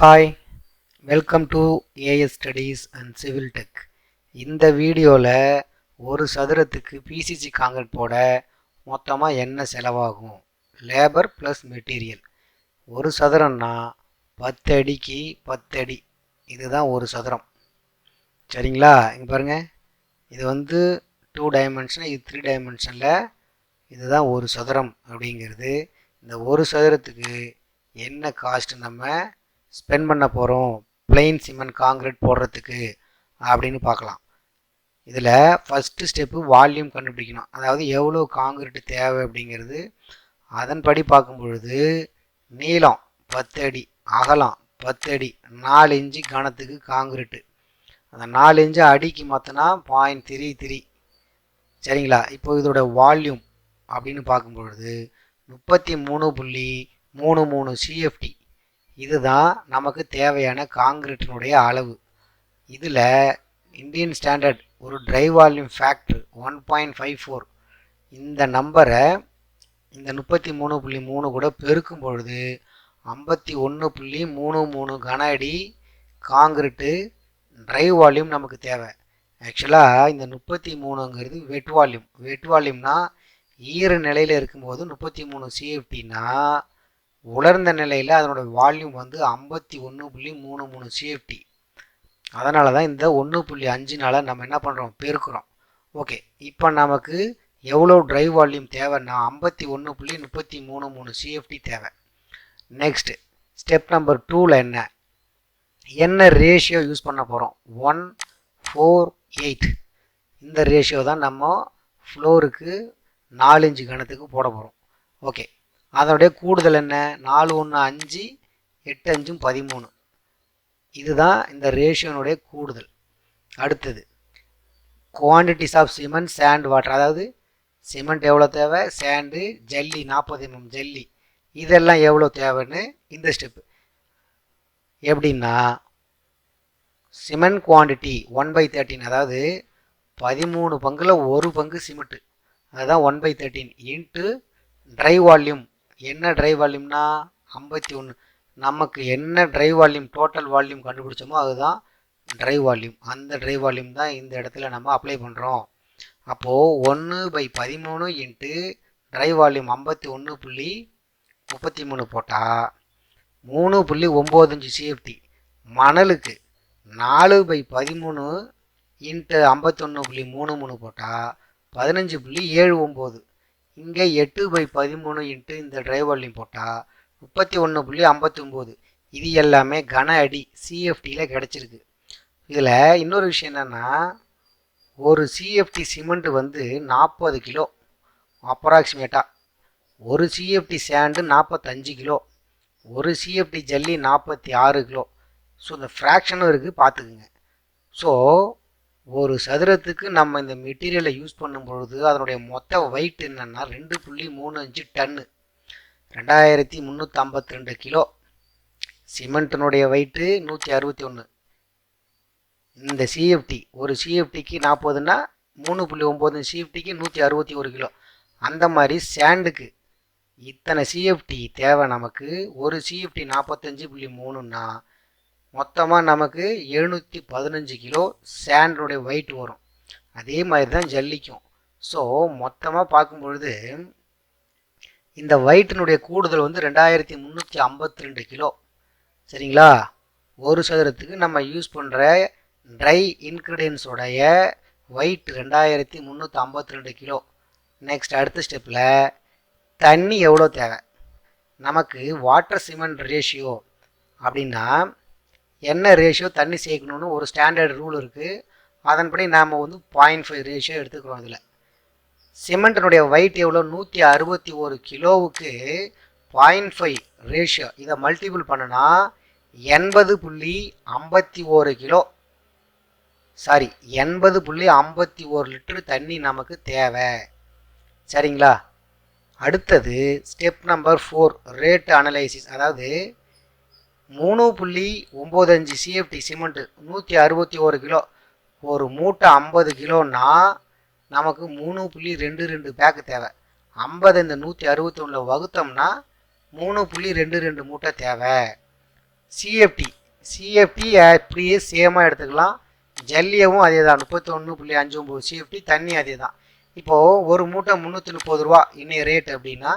Hi welcome to AS studies and civil tech இந்த வீடியோவில் ஒரு சதுரத்துக்கு பிசிசி காங்கிரட் போட மொத்தமாக என்ன செலவாகும்? லேபர் ப்ளஸ் மெட்டீரியல் ஒரு சதுரம்னா பத்து அடிக்கு பத்து அடி. இதுதான் ஒரு சதுரம். சரிங்களா? இங்கே பாருங்கள் இது வந்து டூ டைமென்ஷன் இது த்ரீ டைமென்ஷனில் இதுதான் ஒரு சதுரம் அப்படிங்கிறது. இந்த ஒரு சதுரத்துக்கு என்ன காஸ்ட் நம்ம ஸ்பெண்ட் பண்ண போகிறோம் பிளெயின் சிமெண்ட் காங்கிரீட் போடுறதுக்கு அப்படின்னு பார்க்கலாம். இதில் ஃபஸ்ட்டு ஸ்டெப்பு வால்யூம் கண்டுபிடிக்கணும். அதாவது எவ்வளோ காங்கிரீட் தேவை அப்படிங்கிறது. அதன்படி பார்க்கும் பொழுது நீளம் பத்து அடி அகலம் பத்து அடி நாலு இன்ச்சு கனத்துக்கு காங்கிரீட்டு அந்த நாலு இன்ச்சு அடிக்கு மாற்றினா பாயிண்ட் த்ரீ த்ரீ சரிங்களா? இப்போ இதோட வால்யூம் அப்படின்னு பார்க்கும் பொழுது முப்பத்தி மூணு புள்ளி மூணு மூணு சிஎஃப்டி இதுதான் நமக்கு தேவையான காங்கிரீட்டினுடைய அளவு. இதில் இந்தியன் ஸ்டாண்டர்ட் ஒரு dry volume factor one point five four இந்த நம்பரை இந்த முப்பத்தி மூணு புள்ளி மூணு கூட பெருக்கும் பொழுது ஐம்பத்தி ஒன்று புள்ளி மூணு மூணு கன அடி காங்கிரீட்டு ட்ரை வால்யூம் நமக்கு தேவை. ஆக்சுவலாக இந்த முப்பத்தி மூணுங்கிறது வெட் வால்யூம் வெட் வால்யூம்னா ஈர நிலையில் இருக்கும்போது முப்பத்தி மூணு சிஎஃப்டினா உலர்ந்த நிலையில் அதனோட வால்யூம் வந்து ஐம்பத்தி ஒன்று புள்ளி மூணு மூணு சிஎஃப்டி அதனால தான் இந்த ஒன்று புள்ளி அஞ்சுனால நம்ம என்ன பண்ணுறோம் பெருக்கிறோம். ஓகே. இப்போ நமக்கு எவ்வளோ ட்ரைவ் வால்யூம் தேவைன்னா ஐம்பத்தி ஒன்று புள்ளி முப்பத்தி மூணு மூணு சிஎஃப்டி தேவை. நெக்ஸ்ட்டு ஸ்டெப் நம்பர் டூவில் என்ன? என்ன ரேஷியோ யூஸ் பண்ண போகிறோம் ஒன் ஃபோர் எயிட். இந்த ரேஷியோ தான் நம்ம ஃப்ளோருக்கு நாலு இன்ச்சு கணத்துக்கு போட போகிறோம் ஓகே. அதனுடைய கூடுதல் என்ன? நாலு ஒன்று அஞ்சு எட்டு அஞ்சும் பதிமூணு. இதுதான் இந்த ரேஷியோனுடைய கூடுதல். அடுத்தது quantities of cement sand water அதாவது சிமெண்ட் எவ்வளோ தேவை? சேண்டு ஜல்லி நாற்பது mm, எம்எம் ஜல்லி இதெல்லாம் எவ்வளோ தேவைன்னு இந்த ஸ்டெப்பு எப்படின்னா cement quantity one by thirteen அதாவது பதிமூணு பங்கில் ஒரு பங்கு சிமெண்ட்டு அதுதான் one by thirteen into dry volume என்ன ட்ரை வால்யூம்னா ஐம்பத்தி ஒன்று நமக்கு என்ன ட்ரை வால்யூம் டோட்டல் வால்யூம் கண்டுபிடிச்சோமோ அதுதான் ட்ரை வால்யூம் அந்த ட்ரை வால்யூம் தான் இந்த இடத்துல நம்ம அப்ளை பண்ணுறோம் அப்போது ஒன்று பை பதிமூணு இன்ட்டு ட்ரை வால்யூம் ஐம்பத்தி ஒன்று புள்ளி முப்பத்தி மூணு போட்டால் மூணு புள்ளி ஒம்போதஞ்சு சிஎஃப்டி மணலுக்கு நாலு பை பதிமூணு இன்ட்டு ஐம்பத்தொன்று புள்ளி மூணு மூணு போட்டால் பதினஞ்சு புள்ளி ஏழு ஒம்பது இங்கே எட்டு பை பதிமூணு இன்ட்டு இந்த டிரைவர்லையும் போட்டால் முப்பத்தி ஒன்று புள்ளி ஐம்பத்தி ஒம்பது இது எல்லாமே கன அடி சிஎஃப்டியில் கிடச்சிருக்கு. இதில் இன்னொரு விஷயம் என்னென்னா ஒரு சிஎஃப்டி சிமெண்ட் வந்து நாற்பது கிலோ அப்ராக்சிமேட்டாக ஒரு சிஎஃப்டி சேண்டு நாற்பத்தஞ்சு கிலோ. ஒரு சிஎஃப்டி ஜல்லி நாற்பத்தி ஆறு கிலோ. ஸோ இந்த ஃப்ராக்ஷனும் இருக்குது பார்த்துக்குங்க. ஸோ ஒரு சதுரத்துக்கு நம்ம இந்த மெட்டீரியலை யூஸ் பண்ணும் பொழுது அதனுடைய மொத்த வெயிட் என்னென்னா ரெண்டு புள்ளி மூணு அஞ்சு டன்னு ரெண்டாயிரத்தி முந்நூற்றி ஐம்பத்தி ரெண்டு கிலோ. சிமெண்ட்டினுடைய வெயிட்டு நூற்றி அறுபத்தி ஒன்று இந்த சிஎஃப்டி ஒரு சிஎஃப்டிக்கு நாற்பதுன்னா மூணு புள்ளி ஒம்பது சிஎஃப்டிக்கு நூற்றி அறுபத்தி ஒரு கிலோ. அந்த மாதிரி சேண்டுக்கு இத்தனை சிஎஃப்டி தேவை நமக்கு. ஒரு சிஎஃப்டி நாற்பத்தஞ்சு புள்ளி மூணுன்னா மொத்தமாக நமக்கு எழுநூற்றி பதினஞ்சு கிலோ சேண்டனுடைய வெயிட் வரும். அதே மாதிரி தான் ஜல்லிக்கும். ஸோ மொத்தமாக பார்க்கும் பொழுது இந்த வயிற்றினுடைய கூடுதல் வந்து ரெண்டாயிரத்தி முந்நூற்றி ஐம்பத்தி ரெண்டு கிலோ. சரிங்களா? ஒரு சதுரத்துக்கு நம்ம யூஸ் பண்ணுற ட்ரை இன்க்ரீடியன்ஸோடைய வெயிட் ரெண்டாயிரத்தி முந்நூற்றி ஐம்பத்தி ரெண்டு கிலோ. நெக்ஸ்ட் அடுத்த ஸ்டெப்பில் தண்ணி எவ்வளோ தேவை? நமக்கு வாட்டர் சிமெண்ட் ரேஷியோ அப்படின்னா என்ன ரேஷியோ தண்ணி சேர்க்கணுன்னு ஒரு ஸ்டாண்டர்ட் ரூல் இருக்குது அதன்படி நாம் வந்து பாயிண்ட் ஃபைவ் ரேஷியோ எடுத்துக்கிறோம் அதில். சிமெண்ட்டினுடைய வெயிட் எவ்வளோ? நூற்றி அறுபத்தி ஒரு கிலோவுக்கு பாயிண்ட் ஃபைவ் ரேஷியோ இதை மல்டிபிள் பண்ணுனா எண்பது புள்ளி ஐம்பத்தி ஒரு கிலோ. சாரி எண்பது புள்ளி ஐம்பத்தி ஒரு லிட்டரு தண்ணி நமக்கு தேவை. சரிங்களா? அடுத்தது step number four rate analysis அதாவது மூணு புள்ளி ஒம்பது அஞ்சு சிஎஃப்டி சிமெண்ட்டு நூற்றி அறுபத்தி ஒரு கிலோ. ஒரு மூட்டை ஐம்பது கிலோன்னா நமக்கு மூணு புள்ளி ரெண்டு ரெண்டு பேக்கு தேவை. ஐம்பது இந்த நூற்றி அறுபத்தி ஒன்றில் வகுத்தோம்னா மூணு புள்ளி ரெண்டு ரெண்டு மூட்டை தேவை. சிஎஃப்டி சிஎஃப்டி அப்படியே சேமாக எடுத்துக்கலாம். ஜல்லியவும் அதே தான் முப்பத்தொன்று புள்ளி அஞ்சு ஒம்பது சிஎஃப்டி தண்ணி அதே தான் இப்போது ஒரு மூட்டை முந்நூற்றி முப்பது ரூபா. இன்னைய ரேட் அப்படின்னா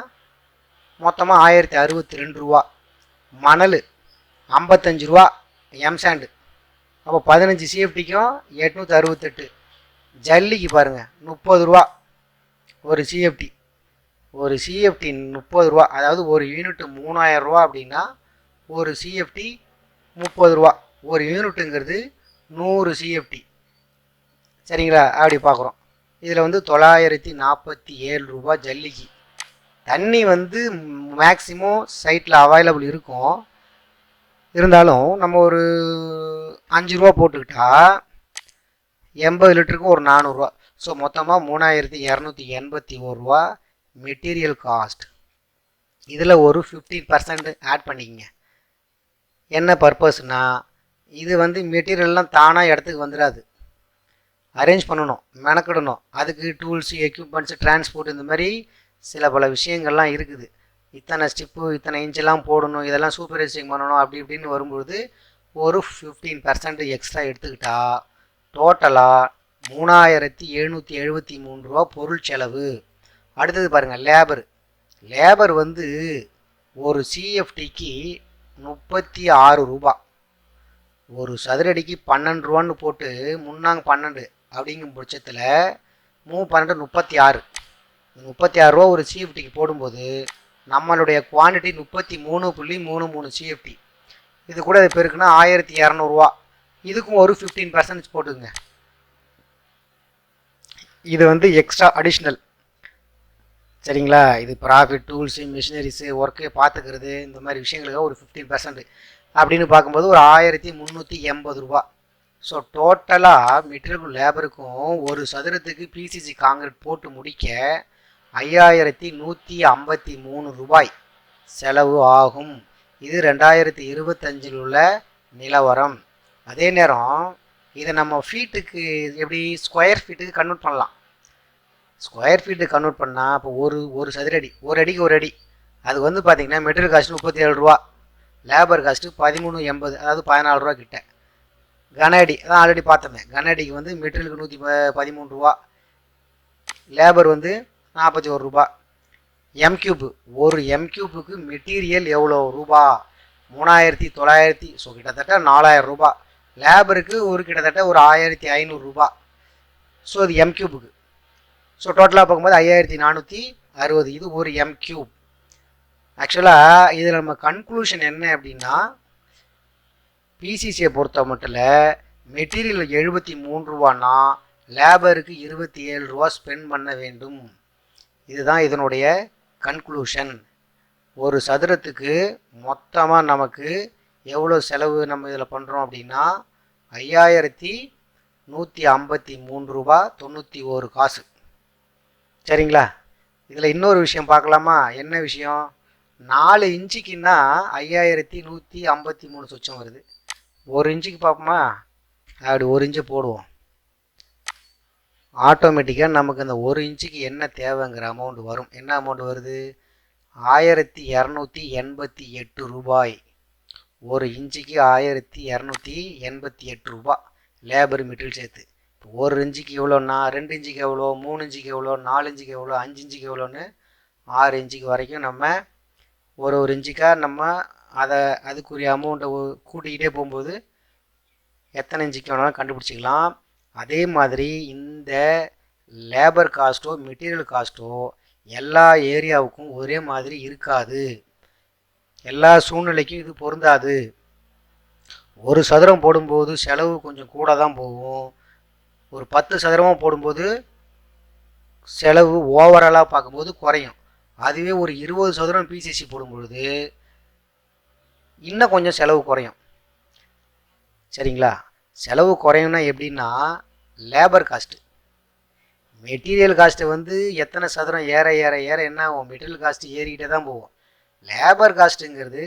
மொத்தமாக ஆயிரத்தி அறுபத்தி ரெண்டு ரூபா. மணல் ஐம்பத்தஞ்சு ரூபா எம்சாண்டு அப்போ பதினஞ்சு சிஎஃப்டிக்கும் எட்நூற்றி அறுபத்தெட்டு. ஜல்லிக்கு பாருங்கள் முப்பது ரூபா. ஒரு சிஎஃப்டி ஒரு சிஎஃப்டி முப்பது ரூபா. அதாவது ஒரு யூனிட் மூணாயிரம் ரூபா அப்படின்னா ஒரு சிஎஃப்டி முப்பது ரூபா. ஒரு யூனிட்டுங்கிறது நூறு சிஎஃப்டி சரிங்களா? அப்படி பார்க்குறோம் இதில் வந்து தொள்ளாயிரத்தி நாற்பத்தி ஏழு ரூபா ஜல்லிக்கு. தண்ணி வந்து மேக்சிமம் சைட்டில் அவைலபிள் இருக்கும். இருந்தாலும் நம்ம ஒரு அஞ்சு ரூபா போட்டுக்கிட்டா எண்பது லிட்டருக்கு ஒரு நானூறுரூவா ஸோ மொத்தமாக மூணாயிரத்தி இரநூத்தி எண்பத்தி ஒரு ரூபா மெட்டீரியல் காஸ்ட் இதில் ஒரு ஃபிஃப்டி பர்சன்ட் ஆட் பண்ணிக்கங்க. என்ன பர்பஸ்னால் இது வந்து மெட்டீரியல்லாம் தானாக இடத்துக்கு வந்துடாது அரேஞ்ச் பண்ணணும் மெனக்கிடணும். அதுக்கு டூல்ஸு எக்யூப்மெண்ட்ஸு டிரான்ஸ்போர்ட் இந்த மாதிரி சில பல விஷயங்கள்லாம் இருக்குது. இத்தனை ஸ்டிப்பு இத்தனை இன்ச்செல்லாம் போடணும் இதெல்லாம் சூப்பர்வைசிங் பண்ணணும் அப்படி இப்படின்னு வரும்பொழுது ஒரு ஃபிஃப்டீன் பர்சன்ட் எக்ஸ்ட்ரா எடுத்துக்கிட்டா டோட்டலாக மூணாயிரத்தி எழுநூற்றி எழுபத்தி மூணு ரூபா பொருள் செலவு. அடுத்தது பாருங்கள் லேபர் லேபர் வந்து ஒரு சிஎஃப்டிக்கு முப்பத்தி ஆறு ரூபா. ஒரு சதுரடிக்கு பன்னெண்டு ரூபான்னு போட்டு முன்னாங்க பன்னெண்டு அப்படிங்கும் பட்சத்தில் மூணு பன்னெண்டு முப்பத்தி ஆறு. முப்பத்தி ஆறு ரூபா ஒரு சிஎஃப்டிக்கு போடும்போது நம்மளுடைய குவான்டிட்டி முப்பத்தி மூணு புள்ளி மூணு மூணு சிஎஃப்டி இது கூட இது பெருக்குன்னா ஆயிரத்தி இரநூறுவா. இதுக்கும் ஒரு ஃபிஃப்டீன் பர்சன்டேஜ் போட்டுக்குங்க. இது வந்து எக்ஸ்ட்ரா அடிஷ்னல் சரிங்களா? இது ப்ராஃபிட் டூல்ஸு மிஷினரிஸு ஒர்க்கு பார்த்துக்கிறது இந்த மாதிரி விஷயங்களுக்காக ஒரு ஃபிஃப்டீன் பர்சன்ட் அப்படின்னு பார்க்கும்போது ஒரு ஆயிரத்தி முந்நூற்றி எண்பது ரூபா. ஸோ டோட்டலாக மெட்டீரியல் லேபருக்கும் ஒரு சதுரத்துக்கு பிசிசி காங்கிரீட் போட்டு முடிக்க ஐயாயிரத்தி நூற்றி ஐம்பத்தி மூணு ரூபாய் செலவு ஆகும். இது ரெண்டாயிரத்தி இருபத்தஞ்சில் உள்ள நிலவரம். அதே நேரம் இதை நம்ம ஃபீட்டுக்கு எப்படி ஸ்கொயர் ஃபீட்டுக்கு கன்வெர்ட் பண்ணலாம்? ஸ்கொயர் ஃபீட்டு கன்வெர்ட் பண்ணால் இப்போ ஒரு ஒரு சதுரடி ஒரு அடிக்கு ஒரு அடி. அது வந்து பார்த்திங்கன்னா மெட்டீரியல் காஸ்ட் முப்பத்தி ஏழு ரூபா லேபர் காஸ்ட்டு பதிமூணு எண்பது அதாவது பதினாலு ரூபா கிட்ட. கன அடி அதான் ஆல்ரெடி பார்த்தோமே. கன அடிக்கு வந்து மெட்டீரியலுக்கு நூற்றி பதிமூணு ரூபா. லேபர் வந்து நாற்பத்தி ஒரு ரூபா. எம் கியூப் ஒரு எம் கியூப்புக்கு மெட்டீரியல் எவ்வளோ ரூபா? மூணாயிரத்தி தொள்ளாயிரத்தி ஸோ கிட்டத்தட்ட நாலாயிரம் ரூபா. லேபருக்கு ஒரு கிட்டத்தட்ட ஒரு ஆயிரத்தி ஐநூறுரூபா ஸோ இது எம் கியூபுக்கு ஸோ டோட்டலாக பார்க்கும்போது ஐயாயிரத்தி நானூற்றி அறுபது. இது ஒரு எம் கியூப் ஆக்சுவலாக இதில் நம்ம கன்க்ளூஷன் என்ன அப்படின்னா பிசிசியை பொறுத்த மட்டும் மெட்டீரியல் எழுபத்தி மூணு ரூபான்னா லேபருக்கு இருபத்தி ஏழு ரூபா ஸ்பெண்ட் பண்ண வேண்டும். இதுதான் இதனுடைய கன்க்ளூஷன் ஒரு சதுரத்துக்கு மொத்தமாக நமக்கு எவ்வளோ செலவு நம்ம இதில் பண்ணுறோம் அப்படின்னா ஐயாயிரத்தி நூற்றி ஐம்பத்தி மூணு ரூபா தொண்ணூற்றி ஒரு காசு. சரிங்களா? இதில் இன்னொரு விஷயம் பார்க்கலாமா? என்ன விஷயம்? நாலு இன்ச்சுக்குன்னா ஐயாயிரத்தி நூற்றி ஐம்பத்தி மூணு சொச்சம் வருது. ஒரு இன்ச்சுக்கு பார்ப்போமா? அப்படி ஒரு இன்ச்சு போடுவோம். ஆட்டோமேட்டிக்காக நமக்கு அந்த ஒரு இன்ச்சுக்கு என்ன தேவைங்கிற அமௌண்ட் வரும். என்ன அமௌண்ட் வருது? ஆயிரத்தி இரநூத்தி எண்பத்தி எட்டு ரூபாய். ஒரு இன்ச்சுக்கு ஆயிரத்தி இரநூத்தி எண்பத்தி எட்டு ரூபா. லேபர் மெட்டீரியல் சேர்த்து. இப்போ ஒரு இன்ச்சுக்கு எவ்வளோன்னா ரெண்டு இன்ச்சுக்கு எவ்வளோ மூணு இன்ச்சுக்கு எவ்வளோ நாலு இன்ச்சுக்கு எவ்வளோ அஞ்சு இன்ச்சுக்கு எவ்வளோன்னு ஆறு இன்ச்சுக்கு வரைக்கும் நம்ம ஒரு ஒரு இன்ச்சுக்காக நம்ம அதை அதுக்குரிய அமௌண்ட்டை கூட்டிக்கிட்டே போகும்போது எத்தனை இன்ச்சுக்கு வேணாலும் கண்டுபிடிச்சிக்கலாம். அதே மாதிரி இந்த லேபர் காஸ்ட்டோ மெட்டீரியல் காஸ்ட்டோ எல்லா ஏரியாவுக்கும் ஒரே மாதிரி இருக்காது. எல்லா சூழ்நிலைக்கும் இது பொருந்தாது. ஒரு சதுரம் போடும்போது செலவு கொஞ்சம் கூட தான் போகும். ஒரு பத்து சதுரமாக போடும்போது செலவு ஓவராலாக பார்க்கும்போது குறையும். அதுவே ஒரு இருபது சதுரம் பிசிசி போடும்பொழுது இன்னும் கொஞ்சம் செலவு குறையும். சரிங்களா? செலவு குறையும்னா எப்படின்னா லேபர் காஸ்ட்டு மெட்டீரியல் காஸ்ட்டு வந்து எத்தனை சதுரம் ஏற ஏற ஏற என்ன ஆகும்? மெட்டீரியல் காஸ்ட்டு ஏறிக்கிட்டே தான் போகும். லேபர் காஸ்ட்டுங்கிறது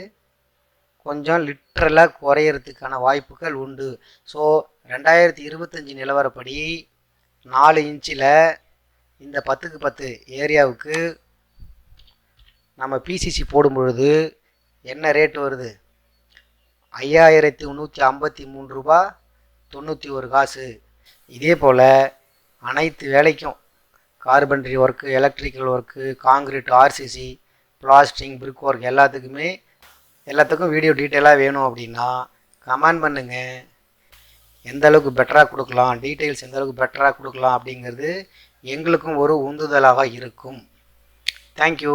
கொஞ்சம் லிட்ரலாக குறையிறதுக்கான வாய்ப்புகள் உண்டு. ஸோ ரெண்டாயிரத்தி இருபத்தஞ்சி நிலவரப்படி நாலு இன்ச்சில் இந்த பத்துக்கு பத்து ஏரியாவுக்கு நம்ம பிசிசி போடும் பொழுது என்ன ரேட் வருது? ஐயாயிரத்தி முந்நூற்றி ஐம்பத்தி மூணு ரூபா தொண்ணூற்றி ஒரு காசு. இதே போல் அனைத்து வேலைக்கும் carpentry work electrical work concrete RCC plastering brick work எல்லாத்துக்குமே எல்லாத்துக்கும் வீடியோ டீட்டெயிலாக வேணும் அப்படின்னா கமெண்ட் பண்ணுங்கள் எந்த அளவுக்கு பெட்டராக கொடுக்கலாம் டீட்டெயில்ஸ் எந்த அளவுக்கு பெட்டராக கொடுக்கலாம் அப்படிங்கிறது எங்களுக்கும் ஒரு உந்துதலாக இருக்கும். தேங்க்யூ